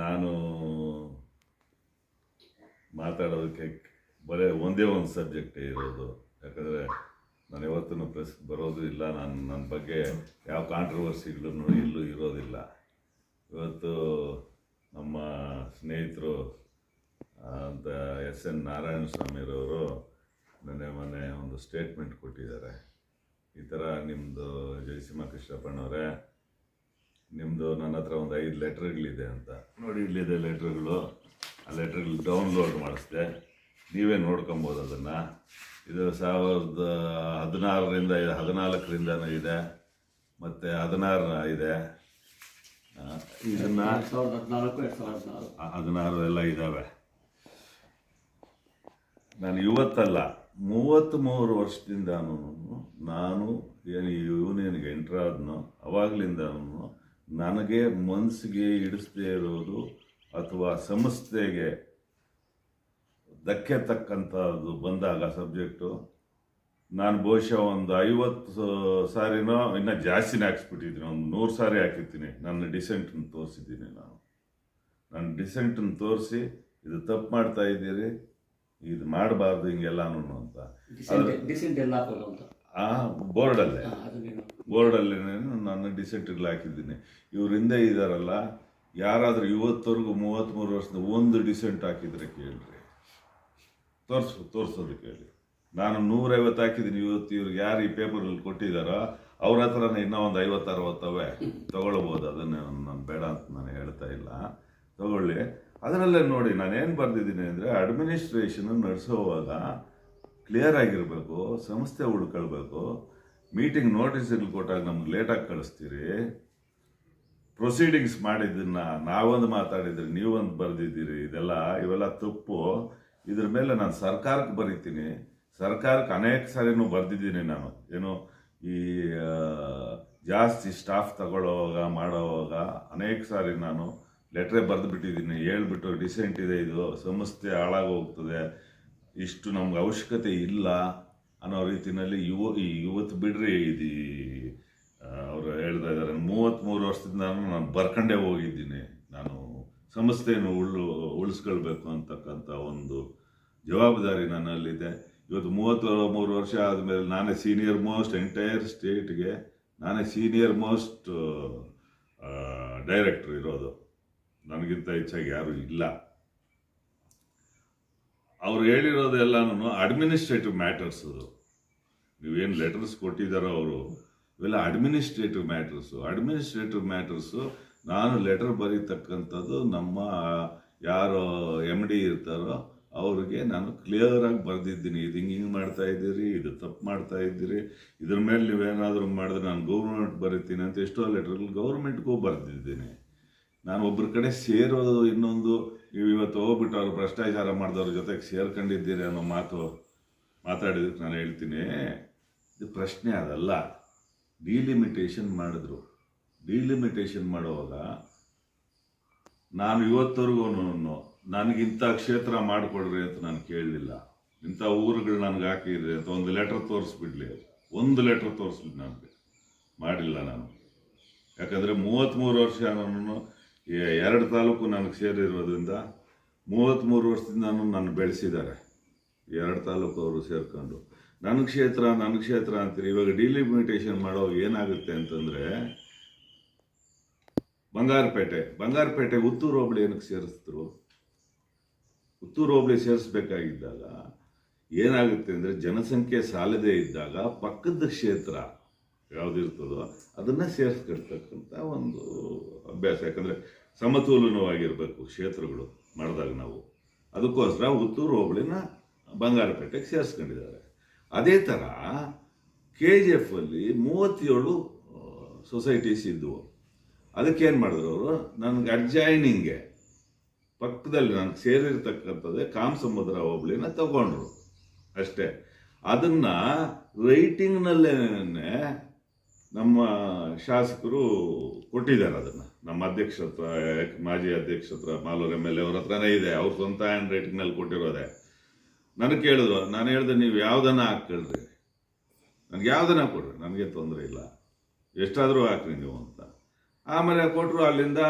ನಾನು ಮಾತಾಡೋದಕ್ಕೆ ಬರೀ ಒಂದೇ ಒಂದು ಸಬ್ಜೆಕ್ಟೇ ಇರೋದು. ಯಾಕಂದರೆ ನಾನು ಯಾವತ್ತೂ ಪ್ರೆಸ್ ಬರೋದು ಇಲ್ಲ. ನಾನು ನನ್ನ ಬಗ್ಗೆ ಯಾವ ಕಾಂಟ್ರವರ್ಸಿಗಳನ್ನು ಇಲ್ಲೂ ಇರೋದಿಲ್ಲ. ಇವತ್ತು ನಮ್ಮ ಸ್ನೇಹಿತರು ಅಂತ ಎಸ್ ಎನ್ ನಾರಾಯಣ ಸ್ವಾಮಿರವರು ನೆನ್ನೆ ಮೊನ್ನೆ ಒಂದು ಸ್ಟೇಟ್ಮೆಂಟ್ ಕೊಟ್ಟಿದ್ದಾರೆ. ಈ ಥರ ನಿಮ್ಮದು ಜಯಸಿಂಹ ಕೃಷ್ಣಪ್ಪನವರೇ ನಿಮ್ಮದು ನನ್ನ ಹತ್ರ ಒಂದು ಐದು ಲೆಟ್ರ್ಗಳಿದೆ ಅಂತ. ನೋಡಿ ಇಲ್ಲಿದೆ ಲೆಟ್ರ್ಗಳು. ಆ ಲೆಟ್ರ್ಗಳು ಡೌನ್ಲೋಡ್ ಮಾಡಿಸಿದೆ. ನೀವೇ ನೋಡ್ಕೊಬೋದು ಅದನ್ನು. ಇದು ಸಾವಿರದ ಹದಿನಾರರಿಂದ ಹದಿನಾಲ್ಕರಿಂದನೂ ಇದೆ ಮತ್ತು ಹದಿನಾರು ಇದೆ. ಇದನ್ನು ಹದಿನಾರು. ಎಲ್ಲ ಇದ್ದಾವೆ ನಾನು ಇವತ್ತಲ್ಲ ಮೂವತ್ತ್ಮೂರು ವರ್ಷದಿಂದನೂ ನಾನು ಏನು ಯೂನಿಯನ್ಗೆ ಎಂಟ್ರ್ ಆದ್ನೋ ಅವಾಗಲಿಂದನೂ ನನಗೆ ಮನಸ್ಸಿಗೆ ಹಿಡಿಸದೇ ಇರೋದು ಅಥವಾ ಸಂಸ್ಥೆಗೆ ಧಕ್ಕೆ ತಕ್ಕಂಥದ್ದು ಬಂದಾಗ ಸಬ್ಜೆಕ್ಟು, ನಾನು ಬಹುಶಃ ಒಂದು ಐವತ್ತು ಸಾರಿನೋ ಇನ್ನೂ ಜಾಸ್ತಿನೇ ಹಾಕ್ಸ್ಬಿಟ್ಟಿದ್ದೀನಿ. ಒಂದು ನೂರು ಸಾರಿ ಹಾಕಿರ್ತೀನಿ. ನನ್ನ ಡಿಸೆಂಟನ್ನು ತೋರಿಸಿದ್ದೀನಿ ನಾನು. ನನ್ನ ಡಿಸೆಂಟನ್ನು ತೋರಿಸಿ, ಇದು ತಪ್ಪು ಮಾಡ್ತಾ ಇದ್ದೀರಿ, ಇದು ಮಾಡಬಾರ್ದು ಹಿಂಗೆಲ್ಲಾನು ಅಂತ? ಆ ಬೋರ್ಡಲ್ಲೇ. ಬೋರ್ಡಲ್ಲೇ ನಾನು ಡಿಸೆಂಟ್ಗಳು ಹಾಕಿದ್ದೀನಿ. ಇವ್ರ ಹಿಂದೆ ಇದ್ದಾರಲ್ಲ ಯಾರಾದರೂ ಇವತ್ತವರೆಗೂ ಮೂವತ್ತ್ಮೂರು ವರ್ಷದ ಒಂದು ಡಿಸೆಂಟ್ ಹಾಕಿದ್ರೆ ಕೇಳ್ರಿ. ತೋರಿಸು ತೋರಿಸೋದು ಕೇಳಿ. ನಾನು ನೂರೈವತ್ತು ಹಾಕಿದ್ದೀನಿ ಇವತ್ತು ಇವ್ರಿಗೆ ಯಾರು ಈ ಪೇಪರಲ್ಲಿ ಕೊಟ್ಟಿದ್ದಾರೋ ಅವ್ರ ಹತ್ರನೇ ಇನ್ನೂ ಒಂದು ಐವತ್ತು ಅರವತ್ತವೇ ತಗೊಳ್ಬೋದು ಅದನ್ನೇ ನಾನು ಬೇಡ ಅಂತ ನಾನು ಹೇಳ್ತಾ ಇಲ್ಲ. ತಗೊಳ್ಳಿ. ಅದರಲ್ಲೇ ನೋಡಿ ನಾನೇನು ಬರೆದಿದ್ದೀನಿ ಅಂದರೆ ಅಡ್ಮಿನಿಸ್ಟ್ರೇಷನ್ ನಡೆಸೋವಾಗ ಕ್ಲಿಯರ್ ಆಗಿರಬೇಕು ಸಂಸ್ಥೆ ಉಳ್ಕೊಳ್ಬೇಕು ಮೀಟಿಂಗ್ ನೋಟಿಸ್ ಇಲ್ಲಿ ಕೊಟ್ಟಾಗ ನಮ್ಗೆ ಲೇಟಾಗಿ ಕಳಿಸ್ತೀರಿ. ಪ್ರೊಸೀಡಿಂಗ್ಸ್ ಮಾಡಿದ್ದನ್ನು ನಾವೊಂದು ಮಾತಾಡಿದ್ರೆ, ನೀವೊಂದು ಬರೆದಿದ್ದೀರಿ, ಇದೆಲ್ಲ ಇವೆಲ್ಲ ತಪ್ಪು. ಇದ್ರ ಮೇಲೆ ನಾನು ಸರ್ಕಾರಕ್ಕೆ ಬರೀತೀನಿ. ಸರ್ಕಾರಕ್ಕೆ ಅನೇಕ ಸಾರಿನೂ ಬರೆದಿದ್ದೀನಿ ನಾನು. ಏನು ಈ ಜಾಸ್ತಿ ಸ್ಟಾಫ್ ತಗೊಳ್ಳೋವಾಗ, ಮಾಡೋವಾಗ ಅನೇಕ ಸಾರಿ ನಾನು ಲೆಟ್ರೇ ಬರೆದು ಬಿಟ್ಟಿದ್ದೀನಿ. ಹೇಳ್ಬಿಟ್ಟು ಡಿಸೆಂಟ್ ಇದೆ ಇದು ಸಂಸ್ಥೆ ಹಾಳಾಗಿ ಹೋಗ್ತದೆ. ಇಷ್ಟು ನಮ್ಗೆ ಅವಶ್ಯಕತೆ ಇಲ್ಲ ಅನ್ನೋ ರೀತಿಯಲ್ಲಿ ಯುವ ಈ ಇವತ್ತು ಬಿಡ್ರಿ ಇದು ಅವರು ಹೇಳ್ತಾ ಇದ್ದಾರೆ. ಮೂವತ್ತ್ಮೂರು ವರ್ಷದಿಂದ ನಾನು ನಾನು ಬರ್ಕಂಡೇ ಹೋಗಿದ್ದೀನಿ. ನಾನು ಸಂಸ್ಥೆಯನ್ನು ಉಳ್ಳು, ಉಳಿಸ್ಕೊಳ್ಬೇಕು ಅಂತಕ್ಕಂಥ ಒಂದು ಜವಾಬ್ದಾರಿ ನನ್ನಲ್ಲಿದೆ. ಇವತ್ತು ಮೂವತ್ತು ಮೂರು ವರ್ಷ ಆದಮೇಲೆ ನಾನೇ ಸೀನಿಯರ್ ಮೋಸ್ಟ್ ಎಂಟೈರ್ ಸ್ಟೇಟ್ಗೆ ನಾನೇ ಸೀನಿಯರ್ ಮೋಸ್ಟ್ ಡೈರೆಕ್ಟ್ರ್ ಇರೋದು. ನನಗಿಂತ ಹೆಚ್ಚಾಗಿ ಯಾರೂ ಇಲ್ಲ. ಅವ್ರು ಹೇಳಿರೋದೆಲ್ಲನೂ ಅಡ್ಮಿನಿಸ್ಟ್ರೇಟಿವ್ ಮ್ಯಾಟರ್ಸ್ ಅದು. ನೀವೇನು ಲೆಟರ್ಸ್ ಕೊಟ್ಟಿದ್ದಾರೋ ಅವರು, ಇವೆಲ್ಲ ಅಡ್ಮಿನಿಸ್ಟ್ರೇಟಿವ್ ಮ್ಯಾಟರ್ಸು ಅಡ್ಮಿನಿಸ್ಟ್ರೇಟಿವ್ ಮ್ಯಾಟರ್ಸು ನಾನು ಲೆಟರ್ ಬರೀತಕ್ಕಂಥದ್ದು ನಮ್ಮ, ಯಾರು ಎಂ ಡಿ ಇರ್ತಾರೋ ಅವ್ರಿಗೆ ನಾನು ಕ್ಲಿಯರಾಗಿ ಬರೆದಿದ್ದೀನಿ. ಇದು ಹಿಂಗೆ ಹಿಂಗೆ ಮಾಡ್ತಾ ಇದ್ದೀರಿ, ಇದು ತಪ್ಪು ಮಾಡ್ತಾ ಇದ್ದೀರಿ, ಇದ್ರ ಮೇಲೆ ನೀವೇನಾದರೂ ಮಾಡಿದ್ರೆ ನಾನು ಗೌರ್ಮೆಂಟ್ ಬರೀತೀನಿ ಅಂತ ಎಷ್ಟೋ ಲೆಟರ್ಗಳು ಗೌರ್ಮೆಂಟ್ಗೂ ಬರೆದಿದ್ದೀನಿ. ನಾನು ಒಬ್ಬರ ಕಡೆ ಸೇರೋದು ಇನ್ನೊಂದು ನೀವು ಇವತ್ತು ಹೋಗ್ಬಿಟ್ಟು ಅವರು ಭ್ರಷ್ಟಾಚಾರ ಮಾಡಿದವ್ರ ಜೊತೆಗೆ ಸೇರ್ಕೊಂಡಿದ್ದೀರಿ ಅನ್ನೋ ಮಾತು ಮಾತಾಡಿದಕ್ಕೆ ನಾನು ಹೇಳ್ತೀನಿ. ಇದು ಪ್ರಶ್ನೆ ಅದಲ್ಲ. ಡಿಲಿಮಿಟೇಷನ್ ಮಾಡಿದ್ರು. ಡಿಲಿಮಿಟೇಷನ್ ಮಾಡುವಾಗ ನಾನು ಇವತ್ತವರೆಗೂ ನನಗಿಂಥ ಕ್ಷೇತ್ರ ಮಾಡಿಕೊಡ್ರಿ ಅಂತ ನಾನು ಕೇಳಲಿಲ್ಲ. ಇಂಥ ಊರುಗಳು ನನಗೆ ಹಾಕಿದ್ರಿ ಅಂತ ಒಂದು ಲೆಟ್ರ್ ತೋರಿಸ್ಬಿಡ್ಲಿ ಒಂದು ಲೆಟ್ರ್ ತೋರಿಸ್ಲಿ ನನಗೆ. ಮಾಡಿಲ್ಲ ನಾನು. ಯಾಕಂದರೆ ಮೂವತ್ತ್ಮೂರು ವರ್ಷ ನಾನು ಎರಡು ತಾಲೂಕು ನನಗೆ ಸೇರಿರೋದ್ರಿಂದ ಮೂವತ್ತ್ಮೂರು ವರ್ಷದಿಂದ ನಾನು ನನ್ನ ಬೆಳೆಸಿದ್ದಾರೆ. ಎರಡು ತಾಲೂಕು ಅವರು ಸೇರ್ಕೊಂಡು. ನನ್ನ ಕ್ಷೇತ್ರ ನನ್ನ ಕ್ಷೇತ್ರ ಅಂತೀರಿ. ಇವಾಗ ಡಿಲಿಮಿಟೇಷನ್ ಮಾಡೋ ಏನಾಗುತ್ತೆ ಅಂತಂದರೆ ಬಂಗಾರಪೇಟೆ. ಬಂಗಾರಪೇಟೆ ಉತ್ತೂರು ಹೋಬಳಿ ಏನಕ್ಕೆ ಸೇರಿಸಿದ್ರು? ಉತ್ತೂರು ಹೋಬಳಿ ಸೇರಿಸ್ಬೇಕಾಗಿದ್ದಾಗ ಏನಾಗುತ್ತೆ ಅಂದರೆ ಜನಸಂಖ್ಯೆ ಸಾಲದೇ ಇದ್ದಾಗ ಪಕ್ಕದ ಕ್ಷೇತ್ರ ಯಾವುದಿರ್ತದೋ ಅದನ್ನು ಸೇರಿಸ್ಕೊಳ್ತಕ್ಕಂಥ ಒಂದು ಅಭ್ಯಾಸ. ಯಾಕಂದರೆ ಸಮತೋಲನವಾಗಿರಬೇಕು ಕ್ಷೇತ್ರಗಳು ಮಾಡಿದಾಗ ನಾವು. ಅದಕ್ಕೋಸ್ಕರ ಹುತ್ತೂರು ಹೋಬಳಿನ ಬಂಗಾರಪೇಟೆಗೆ ಸೇರಿಸ್ಕೊಂಡಿದ್ದಾರೆ. ಅದೇ ಥರ ಕೆ ಜಿ ಎಫಲ್ಲಿ ಮೂವತ್ತೇಳು ಸೊಸೈಟೀಸ್ ಇದ್ದವು ಅದಕ್ಕೇನು ಮಾಡಿದ್ರು ಅವರು? ನನಗೆ ಅಡ್ಜಾಯ್ನಿಂಗೆ ಪಕ್ಕದಲ್ಲಿ ನನಗೆ ಸೇರಿರ್ತಕ್ಕಂಥದ್ದೇ ಕಾಮಸಮುದ್ರ ಹೋಬಳಿನ ತಗೊಂಡ್ರು ಅಷ್ಟೇ. ಅದನ್ನು ರೈಟಿಂಗ್ನಲ್ಲೇ ನಮ್ಮ ಶಾಸಕರು ಕೊಟ್ಟಿದ್ದಾರೆ ಅದನ್ನು. ನಮ್ಮ ಅಧ್ಯಕ್ಷ ಹತ್ರ ಮಾಜಿ ಅಧ್ಯಕ್ಷ ಹತ್ರ ಮಾಲೂರು ಎಂ ಎಲ್ ಎ ಅವ್ರ ಹತ್ರನೇ ಇದೆ. ಅವ್ರ ಸ್ವಂತ ಹ್ಯಾಂಡ್ ರೈಟಿಂಗ್ನಲ್ಲಿ ಕೊಟ್ಟಿರೋದೆ. ನನಗೆ ಕೇಳಿದ್ರು ನಾನು ಹೇಳಿದೆ ನೀವು ಯಾವುದನ್ನ ಹಾಕ್ಕೊಳ್ರಿ ನನಗೆ ಯಾವುದನ್ನ ಕೊಡ್ರಿ ನನಗೆ ತೊಂದರೆ ಇಲ್ಲ. ಎಷ್ಟಾದರೂ ಹಾಕ್ರಿ ನೀವು ಅಂತ. ಆಮೇಲೆ ಕೊಟ್ಟರು ಅಲ್ಲಿಂದ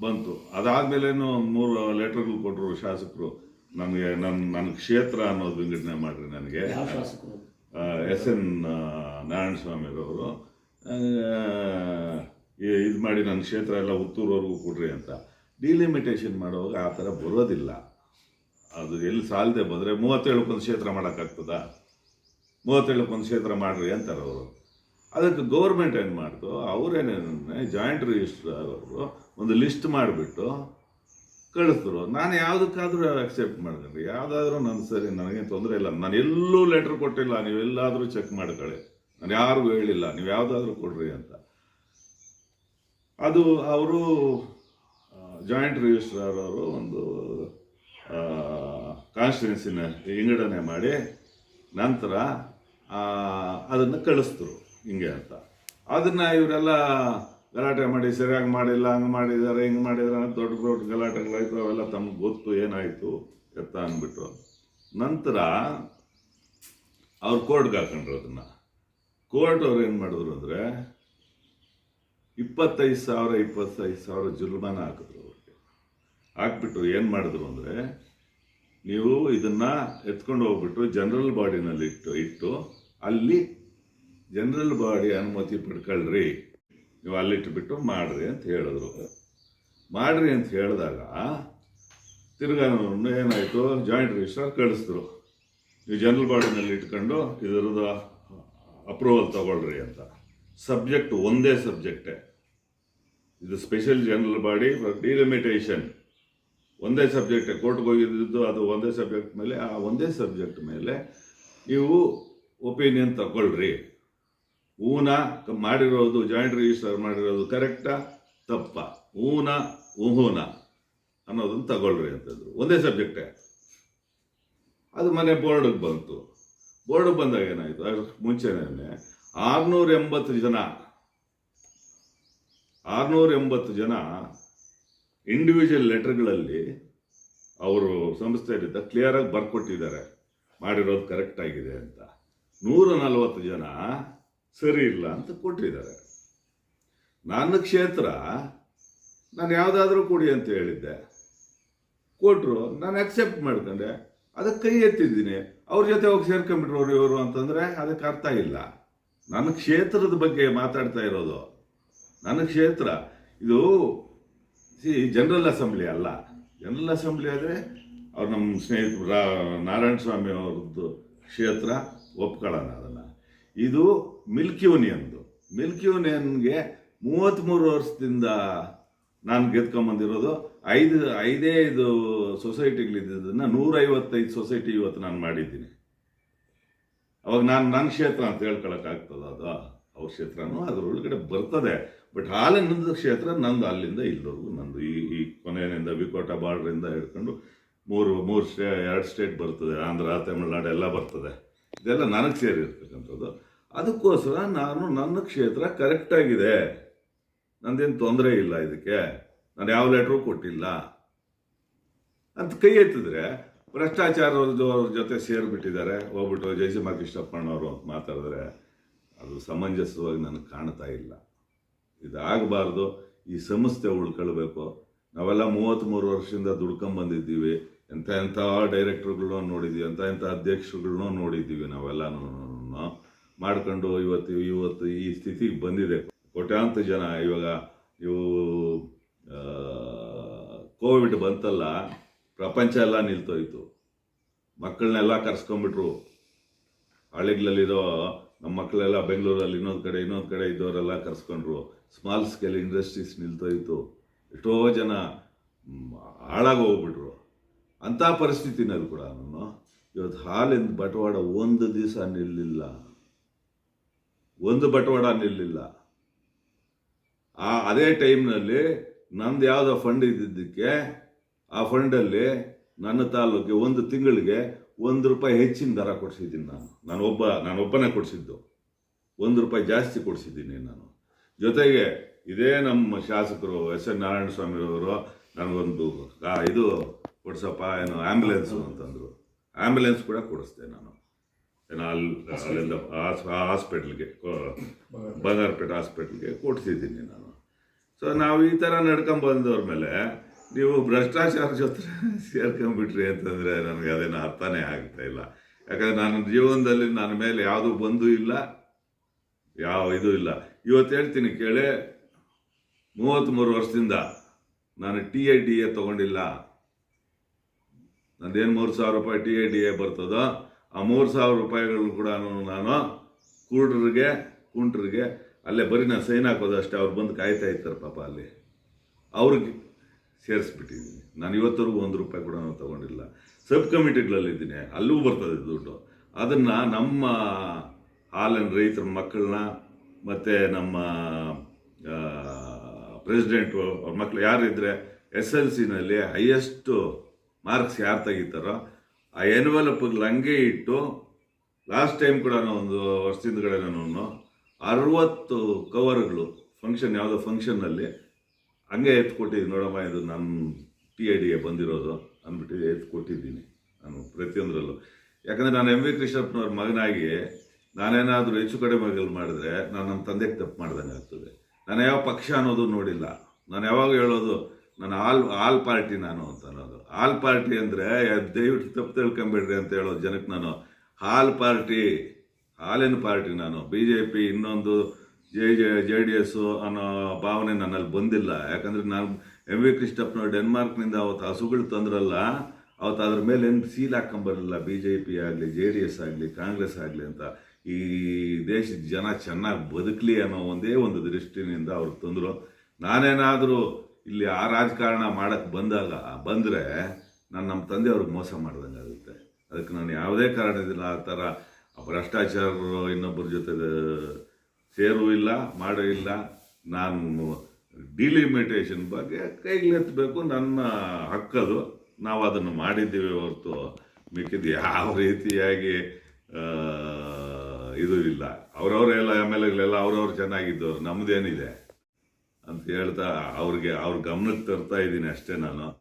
ಬಂತು. ಅದಾದಮೇಲೇನು ಒಂದು ಮೂರು ಲೆಟರ್ಗಳು ಕೊಟ್ಟರು ಶಾಸಕರು. ನನಗೆ ನನ್ನ ನನ್ನ ಕ್ಷೇತ್ರ ಅನ್ನೋದು ವಿಂಗಡಣೆ ಮಾಡಿರಿ ನನಗೆ. ಎಸ್ ಎನ್ ನಾರಾಯಣ ಸ್ವಾಮಿರವರು ಇದು ಮಾಡಿ ನನ್ನ ಕ್ಷೇತ್ರ ಎಲ್ಲ ಹುತ್ತೂರವರೆಗೂ ಕೊಡ್ರಿ ಅಂತ. ಡಿಲಿಮಿಟೇಷನ್ ಮಾಡುವಾಗ ಆ ಥರ ಬರೋದಿಲ್ಲ. ಅದು ಎಲ್ಲಿ ಸಾಲದೆ ಬಂದರೆ ಮೂವತ್ತೇಳಕ್ಕೊಂದು ಕ್ಷೇತ್ರ ಮಾಡೋಕ್ಕಾಗ್ತದ? ಮೂವತ್ತೇಳಕ್ಕೊಂದು ಕ್ಷೇತ್ರ ಮಾಡಿರಿ ಅಂತಾರೆ ಅವರು. ಅದಕ್ಕೆ ಗೌರ್ಮೆಂಟ್ ಏನು ಮಾಡ್ತು? ಅವರೇನೇನೆ ಜಾಯಿಂಟ್ ರಿಜಿಸ್ಟ್ರಾರ್ ಅವರು ಒಂದು ಲಿಸ್ಟ್ ಮಾಡಿಬಿಟ್ಟು ಕಳಿಸಿದ್ರು. ನಾನು ಯಾವುದಕ್ಕಾದರೂ ಅಕ್ಸೆಪ್ಟ್ ಮಾಡ್ಕೊಂಡ್ರಿ ಯಾವುದಾದ್ರೂ ನನ್ನ ಸರಿ, ನನಗೇನು ತೊಂದರೆ ಇಲ್ಲ. ನಾನು ಎಲ್ಲೂ ಲೆಟ್ರ್ ಕೊಟ್ಟಿಲ್ಲ. ನೀವೆಲ್ಲಾದರೂ ಚೆಕ್ ಮಾಡ್ಕೊಳ್ಳಿ. ನಾನು ಯಾರಿಗೂ ಹೇಳಿಲ್ಲ, ನೀವು ಯಾವುದಾದ್ರೂ ಕೊಡ್ರಿ ಅಂತ. ಅದು ಅವರು ಜಾಯಿಂಟ್ ರಿಜಿಸ್ಟ್ರಾರ್ ಅವರು ಒಂದು ಕಾನ್ಸ್ಟಿಟ್ಯೂನ್ಸಿನ ವಿಂಗಡಣೆ ಮಾಡಿ ನಂತರ ಅದನ್ನು ಕಳಿಸ್ತರು ಹಿಂಗೆ ಅಂತ. ಅದನ್ನು ಇವರೆಲ್ಲ ಗಲಾಟೆ ಮಾಡಿ, ಸರಿಯಾಗಿ ಮಾಡಿಲ್ಲ, ಹಂಗೆ ಮಾಡಿದ್ದಾರೆ, ಹಿಂಗೆ ಮಾಡಿದ್ದಾರೆ ಅಂತ ದೊಡ್ಡ ದೊಡ್ಡ ಗಲಾಟೆಗಳಾಯ್ತು ಅವೆಲ್ಲ ತಮಗೆ ಗೊತ್ತು, ಏನಾಯಿತು, ಎತ್ತ ಅಂದ್ಬಿಟ್ಟು. ನಂತರ ಅವ್ರು ಕೋರ್ಟ್ಗೆ ಹಾಕೊಂಡ್ರು ಅದನ್ನು. ಕೋರ್ಟ್ ಅವ್ರು ಏನು ಮಾಡಿದ್ರು ಅಂದರೆ ಇಪ್ಪತ್ತೈದು ಸಾವಿರ ಇಪ್ಪತ್ತೈದು ಸಾವಿರ ಜುಲ್ಮಾನ ಹಾಕಿದ್ರು ಅವ್ರಿಗೆ. ಹಾಕ್ಬಿಟ್ಟು ಏನು ಮಾಡಿದ್ರು ಅಂದರೆ ನೀವು ಇದನ್ನ ಎತ್ಕೊಂಡು ಹೋಗ್ಬಿಟ್ಟು ಜನರಲ್ ಬಾಡಿನಲ್ಲಿ ಇಟ್ಟು ಇಟ್ಟು ಅಲ್ಲಿ ಜನರಲ್ ಬಾಡಿ ಅನುಮತಿ ಪಡ್ಕೊಳ್ರಿ. ನೀವು ಅಲ್ಲಿಟ್ಬಿಟ್ಟು ಮಾಡ್ರಿ ಅಂತ ಹೇಳಿದ್ರು. ಮಾಡ್ರಿ ಅಂತ ಹೇಳಿದಾಗ ತಿರ್ಗಾ ಏನಾಯಿತು ಜಾಯಿಂಟ್ ರಿಜಿಸ್ಟ್ರಾರ್ ಕಳಿಸಿದ್ರು. ನೀವು ಜನರಲ್ ಬಾಡಿನಲ್ಲಿ ಇಟ್ಕೊಂಡು ಇದರದ್ದು ಅಪ್ರೂವಲ್ ತಗೊಳ್ರಿ ಅಂತ. ಸಬ್ಜೆಕ್ಟ್ ಒಂದೇ ಸಬ್ಜೆಕ್ಟೇ ಇದು special general body for delimitation ಒಂದೇ ಸಬ್ಜೆಕ್ಟ್ ಕೋರ್ಟ್ಗೆ ಹೋಗಿದ್ದು, ಅದು ಒಂದೇ ಸಬ್ಜೆಕ್ಟ್ ಮೇಲೆ, ಆ ಒಂದೇ ಸಬ್ಜೆಕ್ಟ್ ಮೇಲೆ ನೀವು ಒಪಿನಿಯನ್ ತಗೊಳ್ರಿ. ಊನ ಮಾಡಿರೋದು ಜಾಯಿಂಟ್ ರಿಜಿಸ್ಟರ್ ಮಾಡಿರೋದು ಕರೆಕ್ಟಾ ತಪ್ಪ. ಊನ ಊಹೂನ ಅನ್ನೋದನ್ನು ತಗೊಳ್ರಿ ಅಂತಂದರು ಒಂದೇ ಸಬ್ಜೆಕ್ಟೇ ಅದು ಮನೆ ಬೋರ್ಡಿಗೆ ಬಂತು. ಬೋರ್ಡಿಗೆ ಬಂದಾಗ ಏನಾಯಿತು? ಮುಂಚೆನೇ ಆರ್ನೂರ ಎಂಬತ್ತು ಜನ ಆರ್ನೂರ ಎಂಬತ್ತು ಜನ ಇಂಡಿವಿಜುವಲ್ ಲೆಟರ್ಗಳಲ್ಲಿ ಅವರು ಸಂಸ್ಥೆಯಲ್ಲಿದ್ದ ಕ್ಲಿಯರಾಗಿ ಬರ್ಕೊಟ್ಟಿದ್ದಾರೆ. ಮಾಡಿರೋದು ಕರೆಕ್ಟ್ ಆಗಿದೆ ಅಂತ. ನೂರ ನಲವತ್ತು ಜನ ಸರಿ ಇಲ್ಲ ಅಂತ ಕೊಟ್ಟಿದ್ದಾರೆ. ನನ್ನ ಕ್ಷೇತ್ರ, ನಾನು ಯಾವುದಾದ್ರೂ ಕೊಡಿ ಅಂತ ಹೇಳಿದ್ದೆ. ಕೊಟ್ಟರು ನಾನು ಅಕ್ಸೆಪ್ಟ್ ಮಾಡ್ಕೊಂಡೆ. ಅದಕ್ಕೆ ಕೈ ಎತ್ತಿದ್ದೀನಿ. ಅವ್ರ ಜೊತೆ ಹೋಗಿ ಸೇರ್ಕೊಂಡ್ಬಿಟ್ರು ಇವರು ಅಂತಂದರೆ ಅದಕ್ಕೆ ಅರ್ಥ ಇಲ್ಲ. ನನ್ನ ಕ್ಷೇತ್ರದ ಬಗ್ಗೆ ಮಾತಾಡ್ತಾ ಇರೋದು. ನನ್ನ ಕ್ಷೇತ್ರ, ಇದು, ಸಿ ಜನರಲ್ ಅಸೆಂಬ್ಲಿ ಅಲ್ಲ. ಜನರಲ್ ಅಸೆಂಬ್ಲಿ ಆದರೆ ಅವ್ರು ನಮ್ಮ ಸ್ನೇಹಿತರು ನಾರಾಯಣ ಸ್ವಾಮಿ ಅವ್ರದ್ದು ಕ್ಷೇತ್ರ, ಒಪ್ಕೊಳ್ಳೋಣ ಅದನ್ನು. ಇದು ಮಿಲ್ಕ್ ಯೂನಿಯನ್ದು ಮಿಲ್ಕ್ ಯೂನಿಯನ್ಗೆ ಮೂವತ್ತ್ಮೂರು ವರ್ಷದಿಂದ ನಾನು ಗೆದ್ಕೊಂಬಂದಿರೋದು. ಐದು, ಐದೇ, ಐದು ಸೊಸೈಟಿಗಳಿದ್ದದನ್ನು ನೂರೈವತ್ತೈದು ಸೊಸೈಟಿ ಇವತ್ತು ನಾನು ಮಾಡಿದ್ದೀನಿ. ಅವಾಗ ನಾನು ನನ್ನ ಕ್ಷೇತ್ರ ಅಂತ ಹೇಳ್ಕೊಳಕ್ಕಾಗ್ತದ ಅದು, ಅವ್ರ ಕ್ಷೇತ್ರನೂ ಅದರೊಳಗಡೆ ಬರ್ತದೆ. ಬಟ್ ಹಾಲಿನಿಂದ ಕ್ಷೇತ್ರ, ನಂದು ಅಲ್ಲಿಂದ ಇಲ್ಲವರೆಗೂ ನಂದು. ಈ ಈ ಕೊನೆಯಿಂದ ವಿಕೋಟ ಬಾರ್ಡ್ರಿಂದ ಹಿಡ್ಕೊಂಡು ಮೂರು ಮೂರು ಸ್ಟೇ, ಎರಡು ಸ್ಟೇಟ್ ಬರ್ತದೆ, ಆಂಧ್ರ, ತಮಿಳುನಾಡು ಎಲ್ಲ ಬರ್ತದೆ. ಇದೆಲ್ಲ ನನಗೆ ಸೇರಿರ್ತಕ್ಕಂಥದ್ದು. ಅದಕ್ಕೋಸ್ಕರ ನಾನು ನನ್ನ ಕ್ಷೇತ್ರ ಕರೆಕ್ಟಾಗಿದೆ ನಂದೇನು ತೊಂದರೆ ಇಲ್ಲ ಇದಕ್ಕೆ. ನಾನು ಯಾವ ಲೆಟ್ರೂ ಕೊಟ್ಟಿಲ್ಲ. ಅಂತ ಕೈ ಎತ್ತಿದ್ರೆ ಭ್ರಷ್ಟಾಚಾರದ ಅವ್ರ ಜೊತೆ ಸೇರಿಬಿಟ್ಟಿದ್ದಾರೆ. ಹೋಗ್ಬಿಟ್ಟು ಜಯಸಿಂಹ ಕೃಷ್ಣಪ್ಪಣ್ಣವರು ಅಂತ ಮಾತಾಡಿದ್ರೆ ಅದು ಸಮಂಜಸವಾಗಿ ನನಗೆ ಕಾಣ್ತಾ ಇಲ್ಲ. ಇದಾಗಬಾರ್ದು. ಈ ಸಂಸ್ಥೆ ಉಳ್ಕೊಳ್ಬೇಕು. ನಾವೆಲ್ಲ ಮೂವತ್ತ್ಮೂರು ವರ್ಷದಿಂದ ದುಡ್ಕೊಂಬಂದಿದ್ದೀವಿ ಎಂಥ ಎಂಥ ಡೈರೆಕ್ಟರ್ಗಳನ್ನೂ ನೋಡಿದ್ದೀವಿ ಎಂಥ ಎಂಥ ಅಧ್ಯಕ್ಷರುಗಳನ್ನೂ ನೋಡಿದ್ದೀವಿ ನಾವೆಲ್ಲನೂ ಮಾಡ್ಕೊಂಡು ಇವತ್ತು ಇವತ್ತು ಈ ಸ್ಥಿತಿಗೆ ಬಂದಿದೆ ಕೋಟ್ಯಾಂತ ಜನ ಇವಾಗ ಇವು ಕೋವಿಡ್ ಬಂತಲ್ಲ ಪ್ರಪಂಚ ಎಲ್ಲ ನಿಲ್ತೋಯ್ತು. ಮಕ್ಕಳನ್ನೆಲ್ಲ ಕರ್ಸ್ಕೊಂಡ್ಬಿಟ್ರು. ಹಳ್ಳಿಗಳಲ್ಲಿರೋ ನಮ್ಮ ಮಕ್ಕಳೆಲ್ಲ ಬೆಂಗಳೂರಲ್ಲಿ ಇನ್ನೊಂದು ಕಡೆ ಇನ್ನೊಂದು ಕಡೆ ಇದ್ದವರೆಲ್ಲ ಕರ್ಸ್ಕೊಂಡ್ರು. ಸ್ಮಾಲ್ ಸ್ಕೇಲ್ ಇಂಡಸ್ಟ್ರೀಸ್ ನಿಲ್ತೋಯ್ತು. ಎಷ್ಟೋ ಜನ ಹಾಳಾಗಿ ಹೋಗ್ಬಿಟ್ರು ಅಂಥ ಪರಿಸ್ಥಿತಿನಲ್ಲಿ ಕೂಡ ನಾನು ಇವತ್ತು ಹಾಲಿನ ಬಟವಾಡ ಒಂದು ದಿವಸ ನಿಲ್ಲಿಲ್ಲ. ಒಂದು ಬಟವಾಡ ನಿಲ್ಲಿಲ್ಲ. ಆ, ಅದೇ ಟೈಮ್ನಲ್ಲಿ ನಂದು ಯಾವುದೋ ಫಂಡ್ ಇದ್ದಿದ್ದಕ್ಕೆ ಆ ಫಂಡಲ್ಲಿ ನನ್ನ ತಾಲೂಕಿಗೆ ಒಂದು ತಿಂಗಳಿಗೆ ಒಂದು ರೂಪಾಯಿ ಹೆಚ್ಚಿನ ದರ ಕೊಡಿಸಿದ್ದೀನಿ ನಾನು. ನಾನು ಒಬ್ಬ, ನಾನು ಒಬ್ಬನೇ ಕೊಡಿಸಿದ್ದು. ಒಂದು ರೂಪಾಯಿ ಜಾಸ್ತಿ ಕೊಡಿಸಿದ್ದೀನಿ ನಾನು. ಜೊತೆಗೆ ಇದೇ ನಮ್ಮ ಶಾಸಕರು ಎಸ್ ಎನ್ ನಾರಾಯಣ ಸ್ವಾಮಿ ಅವರು ನನಗೊಂದು ಇದು ಕೊಡ್ಸಪ್ಪ, ಏನು ಆ್ಯಂಬುಲೆನ್ಸು ಅಂತಂದರು ಆ್ಯಂಬುಲೆನ್ಸ್ ಕೂಡ ಕೊಡಿಸ್ದೆ ನಾನು. ಏನು ಅಲ್ಲಿ ಅಲ್ಲಿಂದ ಹಾಸ್ಪಿಟ್ಲ್ಗೆ ಬಂಗಾರಪೇಟೆ ಹಾಸ್ಪಿಟ್ಲ್ಗೆ ಕೊಡ್ಸಿದ್ದೀನಿ ನಾನು. ಸೊ ನಾವು ಈ ಥರ ನಡ್ಕೊಂಡ್ ಬಂದವ್ರ ಮೇಲೆ ನೀವು ಭ್ರಷ್ಟಾಚಾರ ಜೊತೆ ಸೇರ್ಕೊಂಡ್ಬಿಟ್ರಿ ಅಂತಂದರೆ ನನಗೆ ಅದೇನು ಅರ್ಥನೇ ಆಗ್ತಾ ಇಲ್ಲ. ಯಾಕಂದರೆ ನನ್ನ ಜೀವನದಲ್ಲಿ ನನ್ನ ಮೇಲೆ ಯಾವುದು ಬಂದು ಇಲ್ಲ, ಯಾವ ಇದು ಇಲ್ಲ. ಇವತ್ತು ಹೇಳ್ತೀನಿ ಕೇಳಿ ಮೂವತ್ತ್ಮೂರು ವರ್ಷದಿಂದ ನಾನು ಟಿ ಐ ಡಿ ಎ ತೊಗೊಂಡಿಲ್ಲ. ನಂದೇನು ಮೂರು ಸಾವಿರ ರೂಪಾಯಿ ಟಿ ಐ ಡಿ ಎ ಬರ್ತದೋ, ಆ ಮೂರು ಸಾವಿರ ರೂಪಾಯಿಗಳು ಕೂಡ ನಾನು ಕುರುಡ್ರಿಗೆ ಕುಂಟ್ರಿಗೆ, ಅಲ್ಲೇ ಬರೀ ನಾನು ಸೈನ್ ಹಾಕೋದು ಅಷ್ಟೇ. ಅವ್ರು ಬಂದು ಕಾಯ್ತಾ ಇರ್ತಾರೆ ಪಾಪ ಅಲ್ಲಿ. ಅವ್ರಿಗೆ ಸೇರಿಸ್ಬಿಟ್ಟಿದ್ದೀನಿ ನಾನು ಇವತ್ತರೆಗೂ ಒಂದು ರೂಪಾಯಿ ಕೂಡ ನಾನು ತಗೊಂಡಿಲ್ಲ. ಸಬ್ ಕಮಿಟಿಗಳಲ್ಲಿದ್ದೀನಿ. ಅಲ್ಲೂ ಬರ್ತದೆ ದುಡ್ಡು. ಅದನ್ನು ನಮ್ಮ ಹಾಲಿನ ರೈತರ ಮಕ್ಕಳನ್ನ ಮತ್ತು ನಮ್ಮ ಪ್ರೆಸಿಡೆಂಟು ಅವ್ರ ಮಕ್ಕಳು ಯಾರಿದ್ರೆ ಎಸ್ ಎಲ್ ಸಿನಲ್ಲಿ ಹೈಯೆಸ್ಟು ಮಾರ್ಕ್ಸ್ ಯಾರು ತೆಗಿತಾರೋ ಆ ಎನ್ವೆಲಪ್ಗಳು ಹಂಗೆ ಇಟ್ಟು ಲಾಸ್ಟ್ ಟೈಮ್ ಕೂಡ ಒಂದು ವರ್ಷದಿಂದಗಡೆ ನಾನು ಅರವತ್ತು ಕವರ್ಗಳು ಫಂಕ್ಷನ್ ಯಾವುದೋ ಫಂಕ್ಷನ್ನಲ್ಲಿ ಹಂಗೆ ಎತ್ತು ಕೊಟ್ಟಿದ್ದೀನಿ ನೋಡಮ್ಮ, ಇದು ನನ್ನ ಟಿ ಐ ಡಿಗೆ ಬಂದಿರೋದು ಅಂದ್ಬಿಟ್ಟು ಎತ್ತು ಕೊಟ್ಟಿದ್ದೀನಿ ನಾನು ಪ್ರತಿಯೊಂದರಲ್ಲೂ. ಯಾಕಂದರೆ ನಾನು ಎಂ ವಿ ಕೃಷ್ಣಪ್ಪನವ್ರ ಮಗನಾಗಿ ನಾನೇನಾದರೂ ಹೆಚ್ಚು ಕಡಿಮೆಗಳು ಮಾಡಿದ್ರೆ ನಾನು ನಮ್ಮ ತಂದೆಗೆ ತಪ್ಪು ಮಾಡ್ದಂಗೆ ಆಗ್ತದೆ. ನಾನು ಯಾವ ಪಕ್ಷ ಅನ್ನೋದು ನೋಡಿಲ್ಲ. ನಾನು ಯಾವಾಗ ಹೇಳೋದು, ನಾನು ಆಲ್ ಆಲ್ ಪಾರ್ಟಿ ನಾನು ಅಂತ ಅನ್ನೋದು. ಆಲ್ ಪಾರ್ಟಿ ಅಂದರೆ ದಯವಿಟ್ಟು ತಪ್ಪು ತಿಳ್ಕೊಂಬೇಡ್ರಿ ಅಂತ ಹೇಳೋದು ಜನಕ್ಕೆ ನಾನು. ಹಾಲ್ ಪಾರ್ಟಿ, ಹಾಲಿನ ಪಾರ್ಟಿ ನಾನು. ಬಿ ಜೆ ಪಿ ಇನ್ನೊಂದು J J J D S ಅನ್ನೋ ಭಾವನೆ ನನ್ನಲ್ಲಿ ಬಂದಿಲ್ಲ. ಯಾಕಂದರೆ ನಾನು ಎಂ ವಿ ಕೃಷ್ಣಪ್ಪನವ್ರು ಡೆನ್ಮಾರ್ಕ್ನಿಂದ ಅವತ್ತು ಹಸುಗಳು ತಂದ್ರಲ್ಲ, ಅವತ್ತು ಅದ್ರ ಮೇಲೆ ಏನು ಸೀಲ್ ಹಾಕೊಂಬರಲಿಲ್ಲ ಬಿ ಜೆ ಪಿ ಆಗಲಿ, ಜೆ ಡಿ ಎಸ್ ಆಗಲಿ, ಕಾಂಗ್ರೆಸ್ ಆಗಲಿ ಅಂತ. ಈ ದೇಶದ ಜನ ಚೆನ್ನಾಗಿ ಬದುಕಲಿ ಅನ್ನೋ ಒಂದೇ ಒಂದು ದೃಷ್ಟಿನಿಂದ ಅವ್ರು ತಂದರು. ನಾನೇನಾದರೂ ಇಲ್ಲಿ ಆ ರಾಜಕಾರಣ ಮಾಡೋಕ್ಕೆ ಬಂದಾಗ, ಬಂದರೆ ನಾನು ನಮ್ಮ ತಂದೆಯವ್ರಿಗೆ ಮೋಸ ಮಾಡ್ದಂಗೆ ಆಗುತ್ತೆ. ಅದಕ್ಕೆ ನಾನು ಯಾವುದೇ ಕಾರಣದಿಂದ ಆ ಥರ ಭ್ರಷ್ಟಾಚಾರರು ಇನ್ನೊಬ್ಬರ ಜೊತೆ ಸೇರೂ ಇಲ್ಲ, ಮಾಡೂ ಇಲ್ಲ, ನಾನು ಡಿಲಿಮಿಟೇಷನ್ ಬಗ್ಗೆ ಕೈಗೆತ್ಬೇಕು ನನ್ನ ಹಕ್ಕದು. ನಾವು ಅದನ್ನು ಮಾಡಿದ್ದೀವಿ ಹೊರತು ಮಿಕ್ಕಿದ್ದು ಯಾವ ರೀತಿಯಾಗಿ ಇದು ಇಲ್ಲ. ಅವರವರೆಲ್ಲ ಎಂ ಎಲ್ ಎಗಳೆಲ್ಲ ಅವ್ರವ್ರು ಚೆನ್ನಾಗಿದ್ದವ್ರು ನಮ್ಮದೇನಿದೆ ಅಂತ ಹೇಳ್ತಾ ಅವ್ರಿಗೆ, ಅವ್ರ ಗಮನಕ್ಕೆ ತರ್ತಾ ಇದ್ದೀನಿ ಅಷ್ಟೇ ನಾನು.